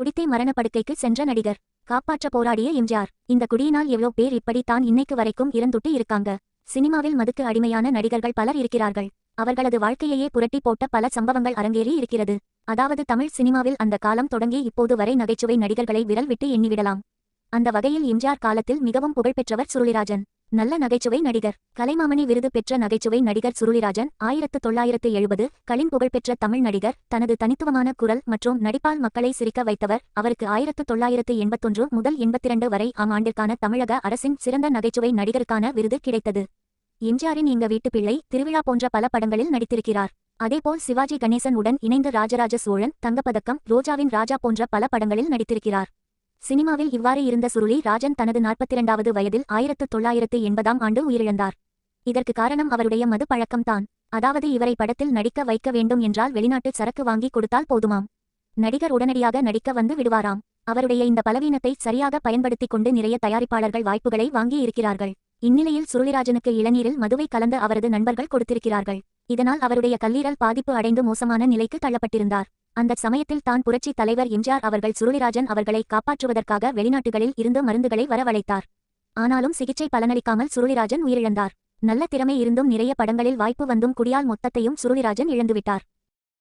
குடித்தே மரணப்படுக்கைக்கு சென்ற நடிகர். காப்பாற்ற போராடிய எம்ஜிஆர். இந்த குடியினால் எவ்வளோ பேர் இப்படி தான் இன்னைக்கு வரைக்கும் இறந்துட்டு இருக்காங்க. சினிமாவில் மதுக்கு அடிமையான நடிகர்கள் பலர் இருக்கிறார்கள். அவர்களது வாழ்க்கையையே புரட்டி போட்ட பல சம்பவங்கள் அரங்கேறி இருக்கிறது. அதாவது தமிழ் சினிமாவில் அந்த காலம் தொடங்கி இப்போது வரை நகைச்சுவை நடிகர்களை விரல் விட்டு எண்ணிவிடலாம். அந்த வகையில் எம்ஜிஆர் காலத்தில் மிகவும் புகழ்பெற்றவர் சுருளிராஜன். நல்ல நகைச்சுவை நடிகர். கலைமாமணி விருது பெற்ற நகைச்சுவை நடிகர் சுருளிராஜன் ஆயிரத்து தொள்ளாயிரத்து எழுபது களின் புகழ்பெற்ற தமிழ் நடிகர் தனது தனித்துவமான குரல் மற்றும் நடிப்பால் மக்களை சிரிக்க வைத்தவர் அவருக்கு ஆயிரத்து தொள்ளாயிரத்து எண்பத்தொன்று முதல் எண்பத்திரண்டு வரை ஆம் ஆண்டிற்கான தமிழக அரசின் சிறந்த நகைச்சுவை நடிகருக்கான விருது கிடைத்தது. எம்ஜிஆரின் எங்க வீட்டு பிள்ளை திருவிழா போன்ற பல படங்களில் நடித்திருக்கிறார். அதேபோல் சிவாஜி கணேசன் உடன் இணைந்து ராஜராஜ சோழன் தங்கப்பதக்கம் ரோஜாவின் ராஜா போன்ற பல படங்களில் நடித்திருக்கிறார். சினிமாவில் இவ்வாறு இருந்த சுருளி ராஜன் தனது நாற்பத்திரண்டாவது வயதில் ஆயிரத்து தொள்ளாயிரத்து எண்பதாம் ஆண்டு உயிரிழந்தார். இதற்கு காரணம் அவருடைய மது பழக்கம்தான். அதாவது இவரை படத்தில் நடிக்க வைக்க வேண்டும் என்றால் வெளிநாட்டு சரக்கு வாங்கி கொடுத்தால் போதுமாம். நடிகர் உடனடியாக நடிக்க வந்து விடுவாராம். அவருடைய இந்த பலவீனத்தை சரியாக பயன்படுத்திக் கொண்டு நிறைய தயாரிப்பாளர்கள் வாய்ப்புகளை வாங்கி இருக்கிறார்கள். இந்நிலையில் சுருளிராஜனுக்கு இளநீரில் மதுவை கலந்து அவரது நண்பர்கள் கொடுத்திருக்கிறார்கள். இதனால் அவருடைய கல்லீரல் பாதிப்பு அடைந்து மோசமான நிலைக்கு தள்ளப்பட்டிருந்தார். அந்த சமயத்தில் தான் புரட்சி தலைவர் எம்ஜிஆர் அவர்கள் சுருளிராஜன் அவர்களை காப்பாற்றுவதற்காக வெளிநாட்டுகளில் இருந்து மருந்துகளை வரவழைத்தார். ஆனாலும் சிகிச்சை பலனளிக்காமல் சுருளிராஜன் உயிரிழந்தார். நல்ல திறமை இருந்தும் நிறைய படங்களில் வாய்ப்பு வந்தும் குடியால் மொத்தத்தையும் சுருளிராஜன் இழந்துவிட்டார்.